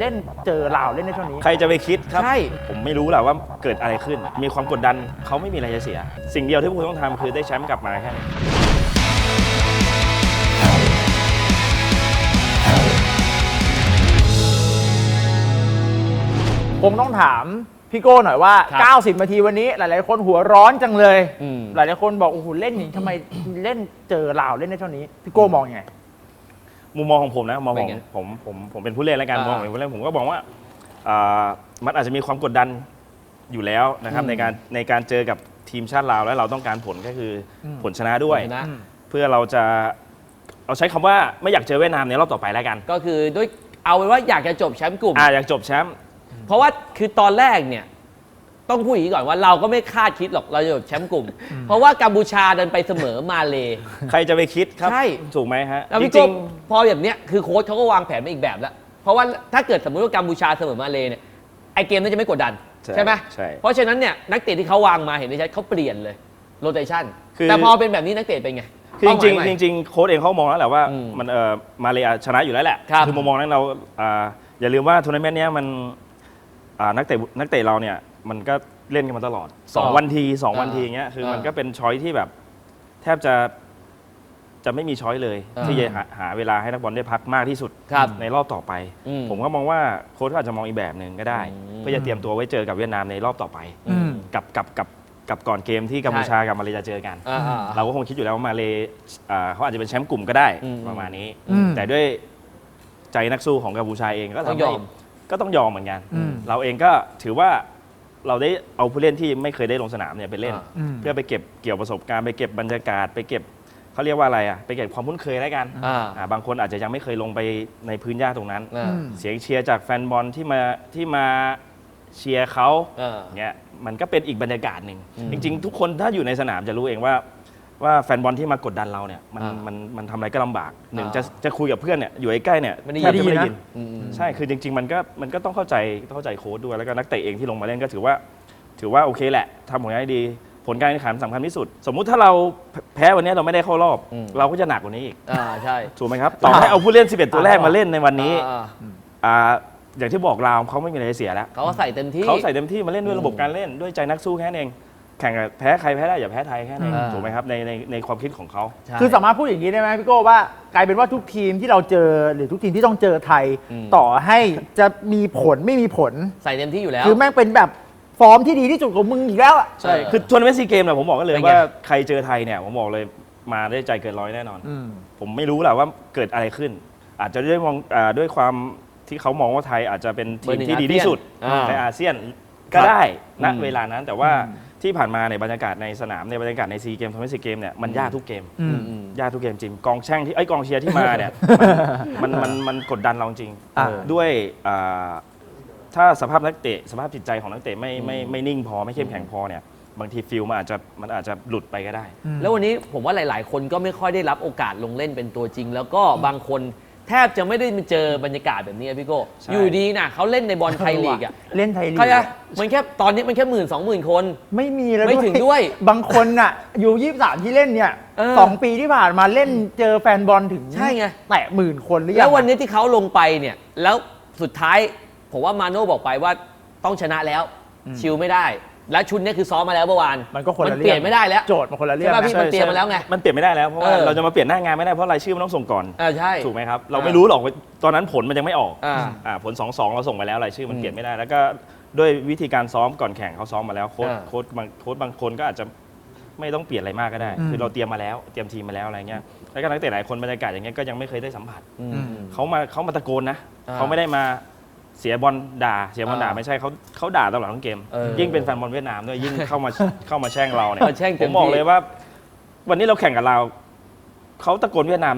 เล่นเจอลาวเล่นในช่วงนี้ ใครจะไปคิดครับ ใช่ ผมไม่รู้แหละว่าเกิดอะไรขึ้น มีความกดดันเขาไม่มีอะไรจะเสีย สิ่งเดียวที่พวกคุณต้องทำคือได้แชมป์กลับมาแค่นี้ผมต้องถามพี่โก้หน่อยว่าครับ 90นาทีวันนี้หลาย ๆ คนหัวร้อนจังเลยอืมหลาย ๆ คนบอกโอ้โหเล่นอย่างนี้ทำไมเล่นเจอลาวเล่นในช่วงนี้พี่โก้มองยังไง มุมมองของผมนะมองเป็ขนองไงผมผมผมเป็นผู้เล่นแล้วกันอ่ามมองของผู้เล่นผมก็บอกว่าอ่ามันอาจจะมีความกดดันอยู่แล้วนะครับอืม ในการในการเจอกับทีมชาติลาวแล้วเราต้องการผลก็คืออม ผลชนะด้วย ชนะ เพื่อเราจะเราใช้คำว่าไม่อยากเจอเวียดนามในรอบต่อไปแล้วกันก็คือด้วยเอาไว้ว่าอยากจะจบแชมป์กลุ่ม อ่าอยากจบแชมป์ เพราะว่าคือตอนแรกเนี่ย ต้องพูดอย่างนี้ก่อนว่าเราก็ไม่คาดคิดหรอกเราจะจบแชมป์กลุ่ม เพราะว่ากัมพูชาเดินไปเสมอมาเล ใครจะไปคิดครับใช่ ถูกไหมฮะแล้วจพี่ริโก้งพอแบบเนี้ยคือโค้ชเขาก็วางแผนมาอีกแบบแล้ว เพราะว่าถ้าเกิดสมมติว่ากัมพูชาเสมอมาเลเนี่ยไอเกมน่าจะไม่กดดันใช่ใช่ไหมใช่ เพราะฉะนั้นเนี่ยนักเตะที่เขาวางมาเห็นได้ชัดเขาเปลี่ยนเลยโรเตชันคือ แต่พอเป็นแบบนี้นักเตะเป็นไงๆคือจริงเป้าหมายใหม่ ๆจริงๆโค้ชเองเขามองแล้วแหละว่าอืมมันเออมาเลยชนะอยู่แล้วแหละครับอมุมมองนั้นเราอ่าอย่าลืมว่าทัวร์นาเมนต์เนี้ยมันอ่านักเตะนักเตะเราเนี่ย มันก็เล่นกันมาตลอดสองวันทีสองวันทีอย่างเงี้ยคือมันก็เป็นช้อยที่แบบ แทบจะจะไม่มีช้อยเลย อ่าที่จะหาหาเวลาให้นักบอลได้พักมากที่สุดครับในรอบต่อไป อืมผมก็มองว่าโค้ชก็อาจจะมองอีกแบบหนึ่งก็ได้ อืม เพื่อจะเตรียมตัวไว้เจอกับเวียดนามในรอบต่อไป อืม กับกับกับกับก่อนเกมที่กัมพูชากับมาเลจะเจอกัน อ่าๆเราก็คงคิดอยู่แล้วว่ามาเลอ่าเขาอาจจะเป็นแชมป์กลุ่มก็ได้อืมประมาณนี้ อืมแต่ด้วยใจนักสู้ของกัมพูชาเองก็ต้องทำยให้อมก็ต้องยอมเหมือนกัน อืม เราเองก็ถือว่า เราได้เอาผู้เล่นที่ไม่เคยได้ลงสนามเนี่ยไปเล่น อ่า อืม เพื่อไปเก็บเกี่ยวประสบการณ์ไปเก็บบรรยากาศ ไปเก็บเขาเรียกว่าอะไรอะไปเก็บความคุ้นเคยแล้วกันอ่าอ่าบางคนอาจจะยังไม่เคยลงไปในพื้นหญ้าตรงนั้น อ่าอืม เสียงเชียร์จากแฟนบอลที่มาที่มาเชียร์เขาอ่า เนี่ยมันก็เป็นอีกบรรยากาศหนึ่งอืมจริง ๆ ทุกคนถ้าอยู่ในสนามจะรู้เองว่า ว่าแฟนบอลที่มากดดันเราเนี่ยมันอ่ามัมันมันทำอะไรก็ลำบากหนึ่งอ่าจะจะคุยกับเพื่อนเนี่ยอยู่ใกล้ๆเนี่ยไม่ได้แทบจะไม่ได้ยิยินนนะอืม ใช่ คือจริง ๆ มันก็มันก็ต้องเข้าใจเข้าใจโค้ดด้วย แล้วก็นักเตะเองที่ลงมาเล่นก็ถือว่า ถือว่าโอเคแหละทำผลงานได้ดี ผลการแข่งขันสำคัญที่สุด สมมุติถ้าเราแพ้วันนี้เราไม่ได้เข้ารอบ อืม เราก็จะหนักกว่านี้อีก อ่าใช่ ถูกไหมครับ ต่อให้เอาผู้เล่น 11 ตัวแรกมาเล่นในวันนี้อ่าอ่าอย่างที่บอกลาวเขาไม่มีอะไรเสียแล้ว เขาก็ใส่เต็มที่ เขาใส่เต็มที่มาเล่นด้วยอืมระบบการเล่นด้วยใจนักสู้แค่นั้นเอง แข่งกับแพ้ใครแพ้ได้อย่าแพ้ไทยแค่นั้นเองอ่า ถูกไหมครับในในในความคิดของเขา ใช่ คือสามารถพูดอย่างนี้ได้ไหมพี่โก้ว่ากลายเป็นว่าทุกทีมที่เราเจอหรือทุกทีมที่ต้องเจอไทย อืม ต่อให้จะมีผลไม่มีผล ใส่เต็มที่อยู่แล้ว คือแม่งเป็นแบบฟอร์มที่ดีที่สุดของมึงอีกแล้วอะ ใช่เออคือทัวร์นาเมนต์ซีเกมเนี่ยผมบอกกันเลยเป็นไง ว่าใครเจอไทยเนี่ยผมบอกเลยมาได้ใจเกินร้อยแน่นอนอืมผมไม่รู้แหละว่าเกิดอะไรขึ้น อาจจะด้วยมองอาด้วยความที่เขามองว่าไทยอาจจะเป็นทีมที่ดีที่สุดอ่าในอาเซียนก็ได้ณอืมเวลานั้นแต่ว่า ที่ผ่านมาในยบรรยากาศในสนามในบรรยากาศในซีเกมทัวร์นาเมนต์ซีเกมเนี่ยมันยากทุกเกมอืมอืม ยากทุกเกมจริงกองแช่งที่ไอ้ยกองเชียร์ที่มาเนี่ย มันมันมันมันกดดันเราจริงอ่าด้วยอ่าถ้าสภาพนักเตะสภาพจิตใจของนักเตะไม่ไม่ไม่นิ่งพอไม่เข้มแข็งพอเนี่ยบางทีฟิลมันอาจจะมันอาจจะหลุดไปก็ได้ แล้ววันนี้ผมว่าหลาย ๆ คนก็ไม่ค่อยได้รับโอกาสลงเล่นเป็นตัวจริง แล้วก็บางคน แทบจะไม่ได้มาเจอบรรยากาศแบบนี้อะพี่โก้ใช่ อยู่ดีนะเขาเล่นในบอลไทยลีกอะเล่นไทยลีก เขาจะมันแค่ตอนนี้มันแค่หมื่นสองหมื่นคน ไม่มีแล้วไม่ถึงด้วยบางคนน่ะ อยู่ยี่สามที่เล่นเนี่ยเออสองปีที่ผ่านมาเล่นเจอแฟนบอลถึงใช่ไง แตะหมื่นคนหรือยังแล้ววันนี้ที่เขาลงไปเนี่ย แล้วสุดท้ายผมว่ามาโน่บอกไปว่าต้องชนะแล้ว ชิลไม่ได้ และชุดนี้คือซ้อมมาแล้วเมื่อวานมันก็คนละมันเปลี่ยนไม่ได้แล้ว โจทย์มันคนละเรื่องใช่ป่ะพี่นะมันเตรียมมาแล้วไงมันเปลี่ยนไม่ได้แล้วเพราะว่าเออ เราจะมาเปลี่ยนหน้างานไม่ได้เพราะรายชื่อมันต้องส่งก่อน เออใช่ ถูกไหมครับ เราอ่าไม่รู้หรอกว่าตอนนั้นผลมันยังไม่ออกอ่าอ่าผล2 2เราส่งไปแล้วรายชื่อมันอืมเปลี่ยนไม่ได้ แล้วก็ด้วยวิธีการซ้อมก่อนแข่งเขาซ้อมมาแล้วโค้ชอ่า โค้ชบางโค้ชบางคนก็อาจจะไม่ต้องเปลี่ยนอะไรมากก็ได้ อืม คือเราเตรียมมาแล้วเตรียมทีมมาแล้วอะไรเงี้ยแล้วก็นักเตะหลายคนบรรยากาศอย่างเงี้ยก็ยังไม่เคยได้สัมผัสอืมอืมเขามาเขามาตะโกนนะอ่า เขาไม่ได้มา เสียบอลด่า เสียบอลด่าอ่าไม่ใช่เขาเขาด่าตลอดทั้งเกม เออยิ่งเป็นแฟนบอลเวียดนามด้วยยิ่งเข้ามา เข้ามาแช่งเราเนี่ยเออแช่งเต็ผม มบอกที่เลยว่า วันนี้เราแข่งกับเราวเขาตะโกนเวียดนาม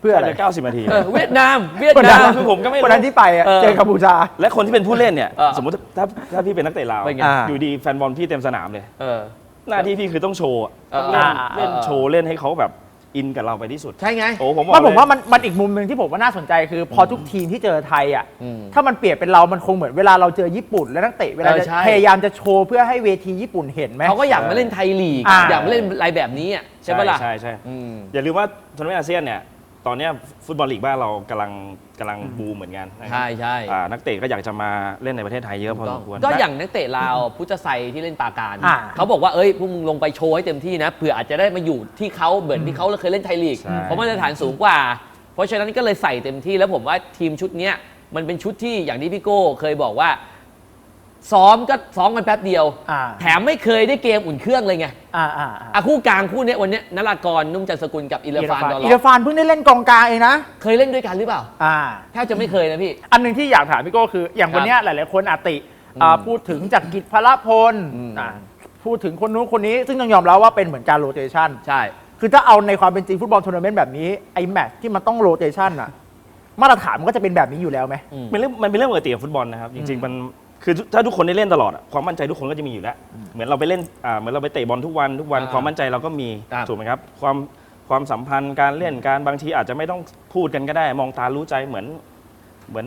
เพื่ออะไรจะเก้าสิบนาที เออเวียดนาม เวียดคนนานั้มนคือผมก็ไม่คนรู้นั้นที่ไปอะเออ เจอกัมพูชา และคนที่เป็นผู้เล่นเนี่ย เออสมมติถ้าถ้าพี่เป็นนักเตะลาวเป็นไงอ่าอยู่ดีแฟนบอลพี่เต็มสนามเลย เออ หน้าที่พี่คือต้องโชว์อะเออเล่นอ่าเล่นเออโชว์เล่นให้เขาแบบ อินกับเราไปที่สุด ใช่ไง โอ้ผมบอกว่าผมเลย ว่ามันมันอีกมุมหนึ่งที่ผมว่าน่าสนใจคือ พอทุกทีมที่เจอไทยอะอืมถ้ามันเปรียบเป็นเรา มันคงเหมือนเวลาเราเจอญี่ปุ่น แล้วนักเตะเวลาเออจะใช่ พยายามจะโชว์เพื่อให้เวทีญี่ปุ่นเห็นไหม เขาก็อยากมาเล่นไทยลีก อ่า อยากมาเล่นอะไรแบบนี้อะใช่ปะล่ะใช่ใช่ อืม อย่าลืมว่าทัวร์นาเมนต์อาเซียนเนี่ย ตอนเนี้ยฟุตบอลลีกบ้านเรากำลังกำลังบูมเหมือนกันนะครับใช่ใช่ อ่านักเตะก็อยากจะมาเล่นในประเทศไทยเยอะพอสมควร ก็อย่างนักเตะลาวพุทธไซที่เล่นปราการ อ่า เขาบอกว่าเอ้ยพวกมึงลงไปโชว์ให้เต็มที่นะเผื่ออาจจะได้มาอยู่ที่เขาเหมือนที่เขาเคยเล่นไทยลีกใช่ เพราะมาตรฐานสูงกว่า เพราะฉะนั้นก็เลยใส่เต็มที่แล้วผมว่าทีมชุดเนี้ยมันเป็นชุดที่อย่างที่พี่โก้เคยบอกว่า ซ้อมก็ซ้อมกันแป๊บเดียว อ่าแถมไม่เคยได้เกมอุ่นเครื่องเลยไงอ่าอ่าอ่าอะคู่กลางคู่เนี้ยวันเนี้ยนรากรนุ่มจันทร์สกุลกับอิเลฟานดอลอิราฟานเพิ่งได้เล่นกองกลางเองนะเคยเล่นด้วยกันหรือเปล่าอ่า แทบจะไม่เคยนะพี่ อันหนึ่งที่อยากถามพี่โก้คืออย่างวันเนี้ยหลาย ๆ คนอาติอ่าอืมพูดถึงจากกิจพลพลอืม อ่าพูดถึงคนนู้นคนนี้ซึ่งต้องยอมรับว่าเป็นเหมือนการโรเตชันใช่ คือถ้าเอาในความเป็นจริงฟุตบอลทัวร์นาเมนต์แบบนี้ไอ้แมตช์ที่มันต้องโรเตชันอะมาตรฐานมันก็จะเป็นแบบนี้อยู่แล้วไหม อืมมันเรื่องมันเป็นเรื่องปกติของฟุตบอลนะครับ จริง ๆ มัน คือถ้าทุกคนได้เล่นตลอดอะความมั่นใจทุกคนก็จะมีอยู่แล้ว เหมือนเราไปเล่นอ่าเหมือนเราไปเตะบอลทุกวันทุกวันอ่าความมั่นใจเราก็มีครับ ถูกไหมครับความความสัมพันธ์การเล่นการบางทีอาจจะไม่ต้องพูดกันก็ได้ มองตารู้ใจเหมือนเหมือน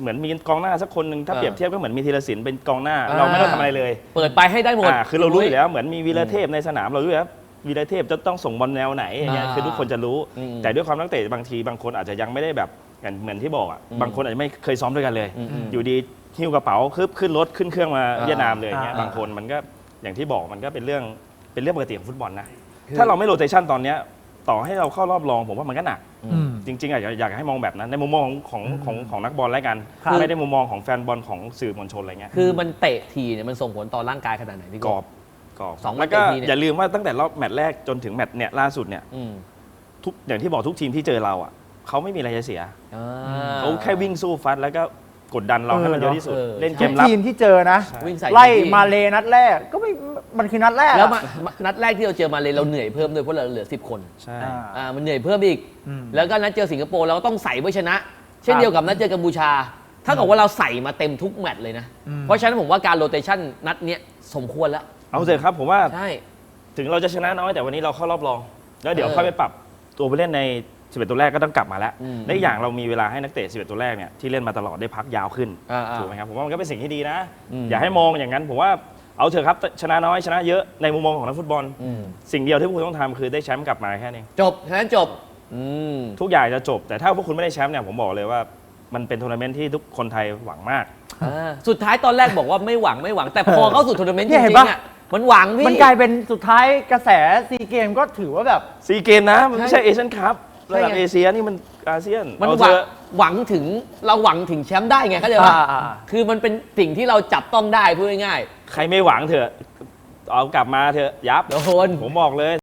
เหมือนมีกองหน้าสักคนหนึ่งถ้าเออเปรียบเทียบก็เหมือนมีธีรศิลป์เป็นกองหน้าอ่าเราไม่ต้องทำอะไรเลย เปิดไปให้ได้หมด อ่าคือเรารู้อยู่แล้วเหมือนมีวีรเทพในสนามเรารู้อยู่แล้ววีรเทพจะต้องส่งบอลแนวไหนอย่างเงี้ยอ่าคือทุกคนจะรู้ อืมแต่ด้วยความนักเตะบางทีบางคนอาจจะยังไม่ได้แบบอย่างเหมือนที่บอกอะอืมบางคนอาจจะไม่เคยซ้อมด้วยกันเลย อืมอืมอยู่ดี หิ้วกระเป๋าขึ้นขึ้นรถขึ้นเครื่องมาอ่าเวียดนามเลยอย่างเงี้ยอ่า บางคนมันก็อย่างที่บอกมันก็เป็นเรื่องเป็นเรื่องปกติของฟุตบอลนะคือถ้าเราไม่โรเตชันตอนเนี้ยต่อให้เราเข้ารอบรองผมว่ามันก็หนัก อืม จริงๆอยากอยากให้มองแบบนั้นในมุมมองของของของของนักบอลแล้วกัน ครับ ไม่ได้มุมมองของแฟนบอลของสื่อมวลชนอะไรเงี้ยคือมันเตะทีเนี่ยมันส่งผลต่อร่างกายขนาดไหนพี่กโก้รอบกรอบสองนัแล้ดวก็เตะทีเนี่ย อย่าลืมว่าตั้งแต่รอบแมตช์แรกจนถึงแมตช์เนี่ยล่าสุดเนี่ยอืมทุกอย่างที่บอกทุกทีมที่เจอเราอะเขาไม่มีอะไรจะเสีย อ่ เขาแค่วิ่งสู้ฟัดแล้วก็ กดดันเราเออให้มันเยอะที่สุด เออ เล่นเกทุกมรับ ทีมที่เจอนะ วิ่งใส่ไล่เต็ที่มาเลนัดแรกก็ไม่มันคือนัดแรกอะแล้วมามานัดแรกที่เราเจอมาเลยเราเหนื่อยเพิ่มด้วยเพราะเราเหลือ 10 คนใช่ อ่า อ่ามันเหนื่อยเพิ่มอีก อืม แล้วก็นัดเจอสิงคโปร์เราก็ต้องใส่ไว้ชนะ เช่นครับเดียวกับนัดเจอกัมพูชา ถ้ากับว่าเราใส่มาเต็มทุกแมตช์เลยนะ อืม เพราะฉะนั้นผมว่าการโรเตชันนัดเนี้ยสมควรแล้ว เอาเถอะครับ ผมว่าใช่ ถึงเราจะชนะน้อยแต่วันนี้เราเข้ารอบรอง แล้วเดี๋ยวเออ ค่อยไปปรับตัวไปเล่นใน 11 ตัวแรกก็ต้องกลับมาแล้วอืมและอีกอย่างเรามีเวลาให้นักเตะ 11 ตัวแรกเนี่ยที่เล่นมาตลอดได้พักยาวขึ้นอ่าๆถูกไหมครับผมว่ามันก็เป็นสิ่งที่ดีนะ อืม อย่าให้มองอย่างนั้น ผมว่าเอาเถอะครับชนะน้อยชนะเยอะในมุมมองของนักฟุตบอล อืมสิ่งเดียวที่พวกคุณต้องทำคือได้แชมป์กลับมาแค่นี้ จบฉะนั้นจบ อืม ทุกอย่างจะจบ แต่ถ้าพวกคุณไม่ได้แชมป์เนี่ยผมบอกเลยว่ามันเป็นทัวร์นาเมนต์ที่ทุกคนไทยหวังมาก อ่าสุดท้ายตอนแรกบอกว่าไม่หวังไม่หวังแต่พอเข้าสู่ทัวร์นาเมนต์จเนี่ยเห็รินงปะ ๆอะมันหวังพี่ มันกลายเป็นสุดท้ายกระแสซีเกมก็ถือว่าแบบ ซีเกมนะมันไม่ใช่เอเชียนคัพใช่ ระดับไงเอเชียนี่มันอาเซียนมันเอาหเถวังอะหวังถึงเราหวังถึงแชมป์ได้ไงเข้าใจปะอ่าอ่าอ่าคือมันเป็นสิ่งที่เราจับต้องได้พูดง่ายใครไม่หวังเถอะเอากลับมาเถอะยับๆโดนผมบอกเลย